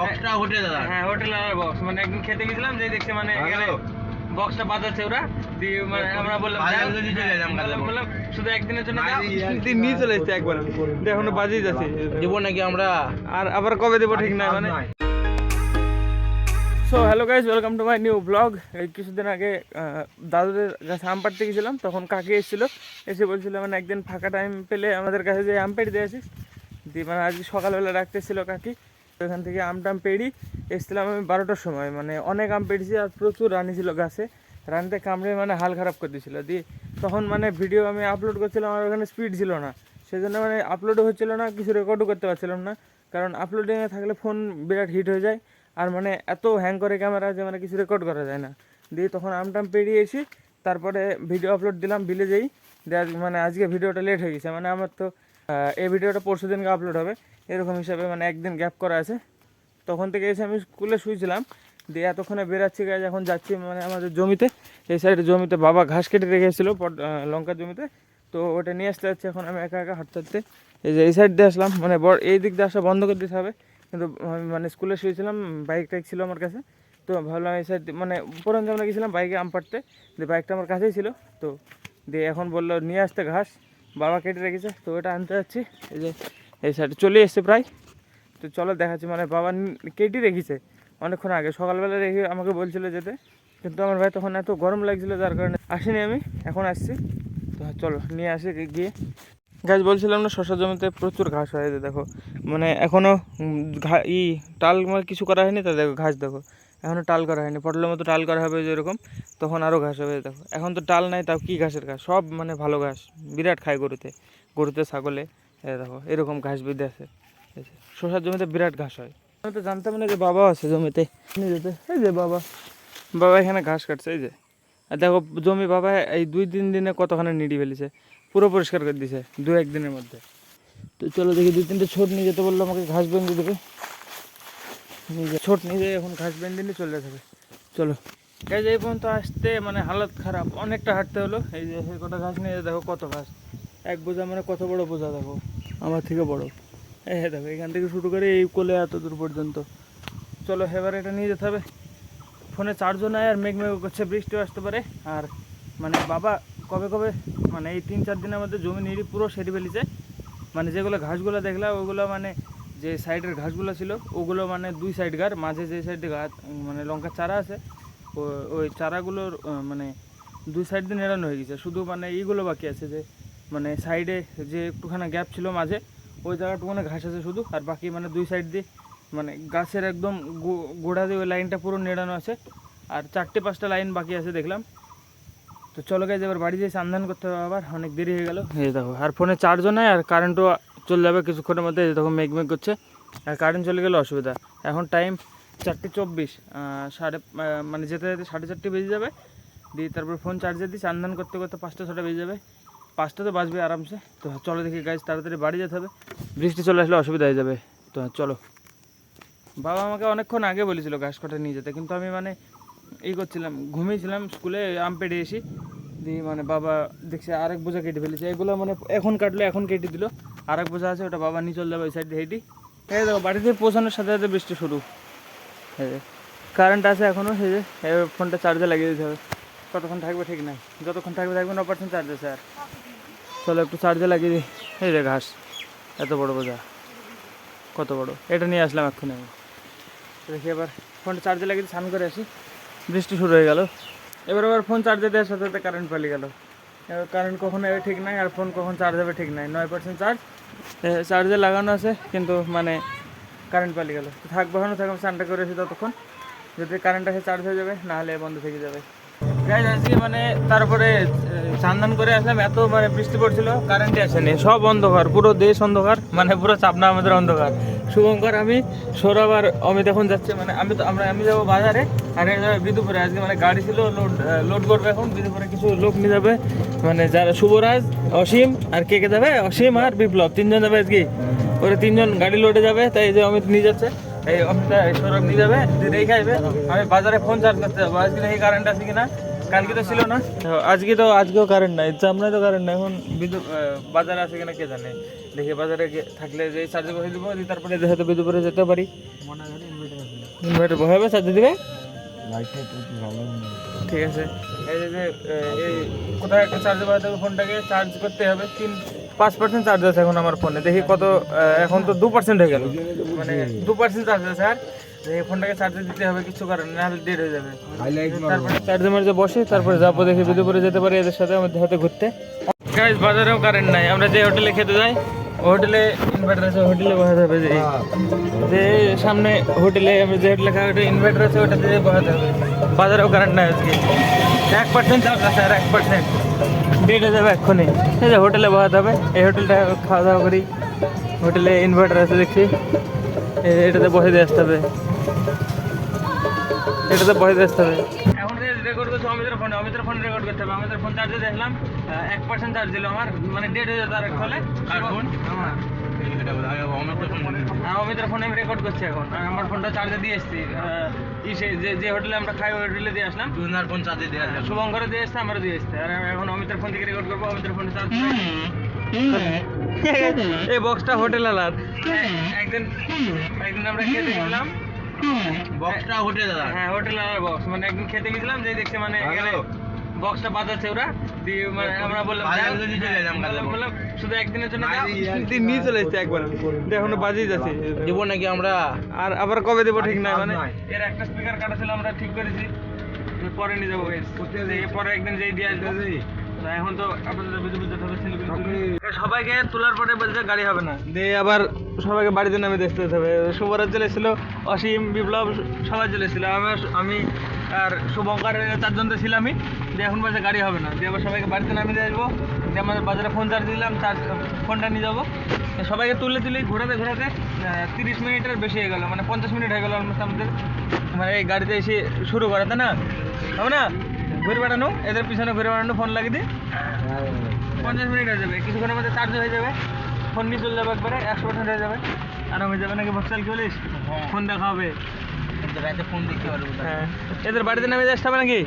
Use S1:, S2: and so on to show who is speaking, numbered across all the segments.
S1: বক্সটা হোটেল দাদা।
S2: হ্যাঁ হোটেল আর বক্স মানে একদিন খেতে গেছিলাম যে দেখছি মানে এখানে বক্সটা বাজাচ্ছে ওরা। দিয়ে মানে আমরা বললাম শুধু একদিনের জন্য দিয়ে নিয়ে চলে এসছে একবার। দিয়ে এখনও বাজিয়ে যাচ্ছে।
S1: দেবো নাকি আমরা?
S2: আর আবার কবে দেবো ঠিক নাই মানে? So hello guys welcome to my new blog এই কিছুদিন আগে আহ, দাদুদের কাছে আম পাড়তে গেছিলাম তখন কাকি এসেছিল। এসে বলছিল মানে একদিন ফাঁকা টাইম পেলে আমাদের কাছে যে আম পেড়ে দিয়ে আসিস। দিয়ে মানে আজকে সকালবেলা রাখতেছিল কাকি। এখান থেকে আম টাম পেড়ি এসেছিলাম আমি বারোটার সময়। মানে অনেক আম পেড়েছি আর প্রচুর রানি ছিল গাছে। রানিতে কামড়ে মানে হাল খারাপ করে দিয়েছিল। দিয়ে তখন মানে ভিডিও আমি আপলোড করছিলাম আমার ওখানে স্পিড ছিল না। সেই জন্য মানে আপলোডও হচ্ছিল না, কিছু রেকর্ডও করতে পারছিলাম না। কারণ আপলোডিংয়ে থাকলে ফোন বিরাট হিট হয়ে যায়। আর মানে এত হ্যাং করে ক্যামেরা যে মানে কিছু রেকর্ড করা যায় না। দিয়ে তখন আমটাম পেরিয়ে এসি তারপরে ভিডিও আপলোড দিলাম বিলে যেই মানে আজকে ভিডিওটা লেট হয়ে গেছে। মানে আমার তো এই ভিডিওটা পরশু দিনকে আপলোড হবে। এরকম হিসাবে মানে একদিন গ্যাপ করা আছে। তখন থেকে এসে আমি স্কুলে শুয়েছিলাম দিয়ে এতক্ষণে বেরাচ্ছি গাছ এখন যাচ্ছি মানে আমাদের জমিতে। এই সাইডে জমিতে বাবা ঘাস কেটে রেখেছিলো লঙ্কার জমিতে। তো ওটা নিয়ে আসতে যাচ্ছি, এখন আমি একা একা হাঁটতে হাঁটতে এই যে এই সাইড দিয়ে আসলাম। মানে বড় এই দিক দিয়ে আসা বন্ধ করে দিতে হবে। কিন্তু আমি মানে স্কুলে শুয়েছিলাম বাইক টাইক ছিল আমার কাছে। তো ভাবলাম এই সাইড মানে পুরান আমরা গেছিলাম বাইকে আম পাড়তে। দিয়ে বাইকটা আমার কাছেই ছিল। তো দিয়ে এখন বলল, নিয়ে আসতে ঘাস। বাবা কেটে রেখেছে, তো ওটা আনতে যাচ্ছি। এই যে, এই সাইডে চলে এসছে প্রায়। তো চলো দেখাচ্ছি মানে বাবা কেটে রেখেছে। অনেকক্ষণ আগে, সকালবেলা রেখে আমাকে বলছিল যেতে, কিন্তু আমার ভাই তখন এত গরম লাগছিল, যার কারণে আসিনি আমি, এখন আসছি। তো চলো, নিয়ে আসি গিয়ে। গাছ বলছিলাম না শশা জমিতে প্রচুর ঘাস হয়, এই দেখো। মানে এখনও ঘা, ই টাল কিছু করা হয়নি, তা দেখো, ঘাস দেখো। এখনও টাল করা হয়নি। পটলের মতো টাল করা হবে যেরকম, তখন আরও ঘাস হবে। দেখো, এখন তো টাল নাই, তাও কী ঘাসের ঘাস? সব মানে ভালো ঘাস। বিরাট খায় গরুতে। গরুতে ছাগলে দেখো, এরকম ঘাস বেঁধে আছে। শশার জমিতে বিরাট ঘাস হয়। আমি তো জানতাম না যে বাবা আছে জমিতে। নিজেতে এই যে বাবা। বাবা এখানে ঘাস কাটছে, এই যে। আর দেখো, জমি বাবা এই দুই তিন দিনে কতখানি নিড়ি ফেলেছে। পুরো পরিষ্কার করে দিছে দু একদিনের মধ্যে। তো চলো দেখি, দুই তিনটে ছোট নিয়ে যেতে বলল আমাকে, ঘাস বেঁধে দেবে। নিজে ছোট, নিজে এখন ঘাস বেঁধে নিয়ে চলে যাবে। চলো। এই যে এই পর্যন্ত আসতে মানে হালত খারাপ, অনেকটা হাঁটতে হলো। এই যে এই কটা ঘাস নিয়ে দেখো কত ঘাস। এক বোঝা মানে কত বড় বোঝা দেখো। আমার থেকে বড়। হ্যাঁ দেখো, এখান থেকে শুরু করে এই কোলে এত দূর পর্যন্ত। চলো, এবার এটা নিয়ে যেতে হবে। ফোনে চার্জও নাই আর মেঘ মেঘ করছে, বৃষ্টিও আসতে পারে। আর মানে বাবা কবে কবে মানে এই তিন চার দিনের মধ্যে জমি নিড়ি পুরো সেরে ফেলেছে। মানে যেগুলো ঘাসগুলো দেখলাম, ওগুলো মানে যে সাইডের ঘাসগুলো ছিল, ওগুলো মানে দুই সাইড গার মাঝে যে সাইডে গাছ মানে লঙ্কার চারা আছে ওই চারাগুলোর মানে দুই সাইড দিয়ে নেড়ানো হয়ে গেছে। শুধু মানে এইগুলো বাকি আছে যে মানে সাইডে যে একটুখানি গ্যাপ ছিল মাঝে, ওই জায়গাটুকুনে ঘাস আছে শুধু, আর বাকি মানে দুই সাইড দিয়ে মানে গাছের একদম গোড়া দিয়ে ওই লাইনটা পুরো নেড়ানো আছে, আর চারটে পাঁচটা লাইন বাকি আছে দেখলাম। তো চলো গাইজ এবার বাড়ি যেয়ে সন্ধান করতে হবে আবার, অনেক দেরি হয়ে গেল। এই দেখো, আর ফোনে চার্জও নেয় আর কারেন্টও চলে যাবে কিছুক্ষণের মধ্যে তখন মেঘ মেঘ করছে, আর কারেন্ট চলে গেলে অসুবিধা। এখন টাইম চারটে চব্বিশ সাড়ে মানে যেতে যেতে সাড়ে চারটে বেজে যাবে। দিয়ে তারপর ফোন চার্জে দিই সন্ধান করতে করতে পাঁচটা, ছটা বেজে যাবে। পাঁচটা তো বাজবে আরামসে। তো চলো দেখি গাছ তাড়াতাড়ি বাড়ি যেতে হবে। বৃষ্টি চলে আসলে অসুবিধা হয়ে যাবে। তো চলো। বাবা আমাকে অনেকক্ষণ আগে বলেছিল ঘাস কাটা নিয়ে যেতে, কিন্তু আমি মানে এই করছিলাম, ঘুমিয়েছিলাম স্কুলে আম পেড়ে এসি। দিয়ে মানে বাবা দেখছে আরেক বোঝা কেটে ফেলেছে। এগুলো মানে এখন কাটলো, এখন কেটে দিল। আরেক বোঝা আছে, ওটা বাবা নিয়ে চলে যাবে ওই সাইড হেঁটি। এই দেখো, বাড়িতে পৌঁছানোর সাথে সাথে বৃষ্টি শুরু। কারেন্ট আছে এখনও সেই যে ফোনটা চার্জে লাগিয়ে দিতে হবে। কতক্ষণ থাকবে ঠিক নাই। যতক্ষণ থাকবে থাকবে ন পার্সেন্ট চার্জ আছে আর। চলো একটু চার্জে লাগিয়ে দিই। এই রে ঘাস, এত বড় বোঝা। কত বড়। এটা নিয়ে আসলাম এক্ষুনি আমি। দেখি এবার, ফোনটা চার্জে লাগিয়ে স্নান করে আসি। বৃষ্টি শুরু হয়ে গেল। এবার আবার ফোন চার্জে দেওয়ার সাথে সাথে কারেন্ট পালিয়ে গেল। কারেন্ট কখন হবে ঠিক নাই, আর ফোন কখন চার্জ হবে ঠিক নাই। নয় পার্সেন্ট চার্জ চার্জে লাগানো আছে, কিন্তু মানে কারেন্ট পালিয়ে গেল। থাকব এখনও থাকব স্নানটা করে এসে ততক্ষণ। যদি কারেন্ট আসে চার্জ হয়ে যাবে নাহলে বন্ধ থেকে যাবে। গাইজ আজকে মানে তারপরে চান্দান করে আসলাম, এত মানে বৃষ্টি পড়ছিল কারেন্টে আসেনি, সব অন্ধকার, পুরো দেশ অন্ধকার মানে পুরো চাপনা আমাদের অন্ধকার। শুভঙ্কর, আমি সৌরভ আর অমিত এখন যাচ্ছে মানে আমি তো আমরা আমি যাব বাজারে, আর বিদুপুরে। আজকে মানে গাড়ি ছিল লোড লোড করবে এখন, বিদুপুরে কিছু লোক নিয়ে যাবে। মানে যারা শুভরাজ, অসীম আর কে কে যাবে? অসীম আর বিপ্লব, তিনজন যাবে আজকে। ওরা তিনজন গাড়ি লোডে যাবে, তাই যে অমিত নিয়ে যাচ্ছে। এই অমিত সৌরভ নিয়ে যাবে রেখে আমি বাজারে ফোন চার্জ করতে যাব। আজকে এই কারেন্ট আছে কিনা? কালকে তো ছিল না? তো আজকে তো আজকেও কারেন্ট নাই সামনে তো কারেন্ট নাই এখন বিদ্যুৎ আহ, বাজারে আছে কিনা কে জানে। দেখি বাজারে গিয়ে থাকলে যে চার্জে বসে দিব দিয়ে তারপরে হয়তো বিদ্যুৎপুরে যেতে পারি। ইনভার্টার বসাবে চার্জে দিবে?
S1: লাইটটা একটু ভালো
S2: ঠিক আছে। এই যে যে আহ, এই কোথায় একটা চার্জে বসাতে হবে ফোনটাকে চার্জ করতে হবে তিন পাঁচ পার্সেন্ট চার্জ আছে এখন আমার ফোনে দেখি কত এখন তো দু পার্সেন্ট হয়ে গেল। মানে দু পার্সেন্ট চার্জ আছে আর। এই ফোনটাকে চার্জে দিতে হবে কিছু কারণ না হলে ডেড হয়ে যাবে। তারপরে চার্জে মার্জে বসে তারপরে যাব দেখি যদি পরে যেতে পারি এদের সাথে আমাদের হাতে ঘুরতে। গাইজ বাজারেও কারেন্ট নাই। আমরা যে হোটেলে খেতে যাই হোটেলে ইনভার্টার আছে হোটেলে বসাতে হবে যে যে সামনে হোটেলে আমরা যে হোটেলে খাই ওটা ইনভার্টার আছে ওটাতে বসাতে হবে। বাজারেও কারেন্ট নাই আজকে। এক পার্সেন্ট চার্জ আছে আর এক পার্সেন্ট ডেট হয়ে যাবে এক্ষুনি। এই যে হোটেলে বসাতে হবে। এই হোটেলটা খাওয়া দাওয়া করি। হোটেলে ইনভার্টার আছে দেখছি। এটাতে বসে দিয়ে আসতে হবে। এটাতে বসে দিয়ে আসতে হবে। এখন রেকর্ড করছে অমিতের ফোনে অমিতের ফোন রেকর্ড করতে হবে। আমাদের ফোন চার্জে দেখলাম এক পার্সেন্ট চার্জ দিল আমার। মানে ডেট হয়ে যেত আর ফলে আর ফোন আমার অমিতের ফোনে আমি রেকর্ড করছি এখন। আর আমার ফোনটা চার্জে দিয়ে এসছি ইসে যে যে হোটেলে আমরা খাই ওই হোটেলে দিয়ে আসলাম।
S1: দুনার ফোন চার্জে দেওয়া যাবে
S2: শুভঙ্করে দিয়ে এসছে আমারও দিয়ে এসছে আর এখন অমিতের ফোন থেকে রেকর্ড করব অমিতের ফোনে চার্জ এই বক্সটা হোটেল আলার। একদিন একদিন আমরা খেতে গেছিলাম।
S1: বক্সটা হোটেল দাদা।
S2: হ্যাঁ হোটেল আলার বক্স মানে একদিন খেতে গেছিলাম যে দেখছে মানে এখানে। বক্সটা বাজাচ্ছে ওরা। দিয়ে মানে আমরা বললাম বললাম শুধু একদিনের জন্য নিয়ে চলে এসছে একবার। এখনও বাজিয়ে যাচ্ছে।
S1: দেব নাকি আমরা?
S2: আর আবার কবে দেবো ঠিক নাই মানে? এর একটা স্পিকার কাটা ছিল আমরা ঠিক করেছি পরে নিয়ে যাব পরে একদিন যেই দিয়ে আসব। এখন তো সবাইকে তোলার পরে বলছে গাড়ি হবে না। দিয়ে আবার সবাইকে বাড়িতে নামে দেখতে হবে। শুভরাজ চলে এসেছিল অসীম বিপ্লব সবাই চলে এসেছিল। আমার আমি আর শুভঙ্কর চারজন তো ছিলামই। দিয়ে এখন বলছে গাড়ি হবে না। দিয়ে আবার সবাইকে বাড়িতে নামিয়ে দিয়ে আসব। দিয়ে আমাদের বাজারে ফোন চার্জ দিলাম চার্জ ফোনটা নিয়ে যাব। সবাইকে তুলে তুলে ঘোরাতে ঘোরাতে তিরিশ মিনিটের বেশি হয়ে গেলো মানে পঞ্চাশ মিনিট হয়ে গেলো অলমোস্ট আমাদের। মানে এই গাড়িতে এসে শুরু করে তাই না? হবে না? ঘুরে বেড়ানো এদের পিছনে ঘুরে বেড়ানো ফোন লাগিয়ে দিই। পঞ্চাশ মিনিট হয়ে যাবে কিছুক্ষণের মধ্যে চার্জ হয়ে যাবে। ফোন নিয়ে চলে যাবে একবারে একশো পার্সেন্ট হয়ে যাবে। আরাম হয়ে যাবে নাকি ভক্সাল কি বলিস? ফোন দেখা হবে।
S1: ফোন দেখতে পারব।
S2: হ্যাঁ। এদের বাড়িতে নামে আসতে হবে নাকি?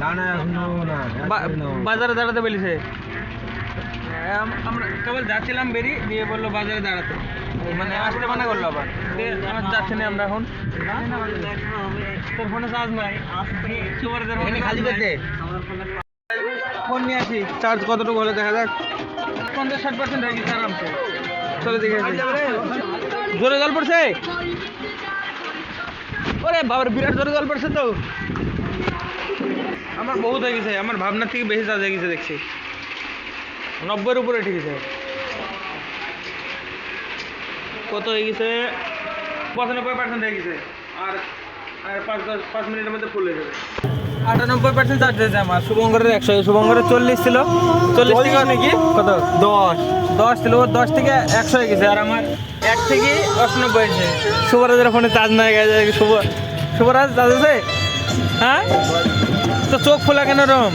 S1: না না না।
S2: বাজারে দাঁড়াতে বলিছে। আম- আমরা কেবল যাচ্ছিলাম বেরিয়ে দিয়ে বলল বাজারে দাঁড়াতে। মানে আসতে মানা করল আবার। আমার যাচ্ছি না আমরা এখন। তোর ফোনে চার্জ নাই
S1: খালি করতে?
S2: ফোন নিয়ে আসি। চার্জ কতটুকু হলে দেখা যাক। পঞ্চাশ ষাট পার্সেন্ট হয়ে গেছে আরামসে। চলে দেখে জোরে জল পড়ছে? ওরে বাবার বিরাট জোরে জল পড়ছে তো। আমার বহুত হয়ে গেছে আমার ভাবনার থেকে বেশি চার্জ হয়ে গেছে দেখছি। নব্বইয়ের উপরে ঠিক আছে। কত হয়ে গেছে? পঁচানব্বই পার্সেন্ট হয়ে গেছে। আর আর পাঁচ দশ পাঁচ মিনিটের মধ্যে ফুল হয়ে যাবে। আটানব্বই পার্সেন্ট চার্জ হয়েছে আমার। শুভঙ্করের একশো শুভঙ্করের চল্লিশ ছিল। চল্লিশ থেকে নাকি? কত? দশ। দশ ছিল ওর দশ থেকে একশো হয়ে গেছে। আর আমার এক থেকে অষ্টানব্বই হয়েছে। শুভরাজের ফোনে চার্জ নাই গেছে শুভ শুভরাজ চার্জ আছে হ্যাঁ? তো চোখ ফোলা কেন রম?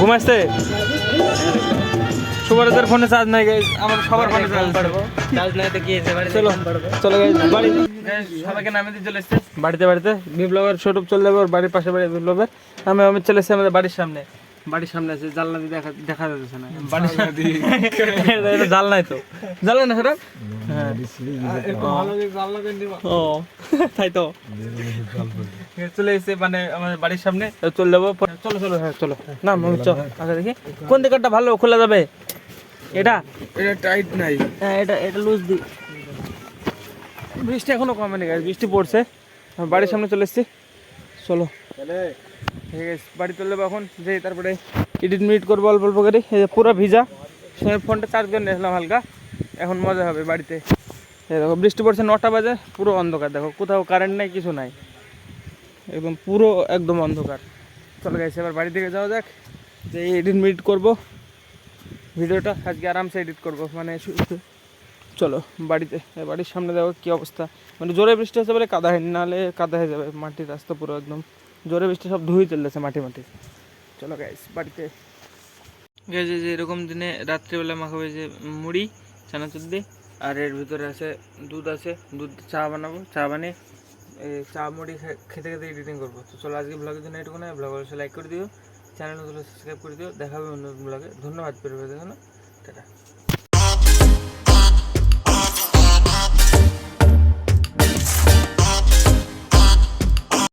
S2: ঘুমাচ্ছে সুবরাজের ফোনে চার্জ নাই গাইজ আমার সবার ফোনে চার্জ পারব
S1: চার্জ নাই তো কি বাড়ি
S2: চলো চলো গাইজ বাড়ি। সবাইকে নামে দিয়ে চলে এসেছে। বাড়িতে বাড়িতে। বিপ্লবের শোরুম চলে যাবে ওর বাড়ির পাশে বাড়ি বিপ্লবের। আমি আমি চলে এসেছি আমাদের বাড়ির সামনে। বাড়ির সামনে আছে জানলা দিয়ে দেখা দেখা যাচ্ছে না। বাড়ির সামনে এটা জাল নাই তো। জাল না সেটা? হ্যাঁ। ও তাই তো। চলে এসেছে মানে আমাদের বাড়ির সামনে। চলে যাব পরে- চলো চলো হ্যাঁ চলো। না চল আচ্ছা দেখি। কোন দিকটা ভালো খোলা যাবে? এটা?
S1: এটা টাইট নাই।
S2: হ্যাঁ এটা এটা লুজ দি। বৃষ্টি এখনও কমেনি বৃষ্টি পড়ছে। বাড়ির সামনে চলে এসেছি। চলো। ঠিক আছে, বাড়ি যাব এখন যে তারপরে এডিট মিট করব অল্প অল্প করে পুরো ভিজা সে ফোনটা চার্জ করে নিয়েছিলাম হালকা, এখন মজা হবে বাড়িতে। দেখো, বৃষ্টি পড়ছে নটা বাজে, পুরো অন্ধকার, দেখো, কোথাও কারেন্ট নাই, কিছু নাই, একদম পুরো, একদম অন্ধকার। চলে গেছে এবার বাড়ি থেকে যাওয়া যাক যে এডিট মিট করব, ভিডিওটা আজকে আরামসে এডিট করব মানে চলো, বাড়িতে বাড়ির সামনে দেখো কী অবস্থা মানে জোরে বৃষ্টি হচ্ছে বলে কাদা হয়নি নাহলে কাদা হয়ে যাবে, মাটির রাস্তা পুরো একদম। জোরে বৃষ্টি সব ধুয়ে চলতেছে মাটি মাটি চলো গাইস বাড়িতে। গেছে যে এরকম দিনে রাত্রিবেলা মাখাবে যে মুড়ি চানাচুর দিয়ে আর এর ভিতরে আছে দুধ আছে, দুধ চা বানাবো, চা বানিয়ে চা, মুড়ি খেতে খেতে এডিটিং করব। তো চলো আজকে ব্লগের জন্য এটুকু না ব্লগ লাইক করে দিও চ্যানেল নতুন সাবস্ক্রাইব করে দিও দেখাবে অন্য ব্লগে ধন্যবাদ পরিবার দেখানো টাটা।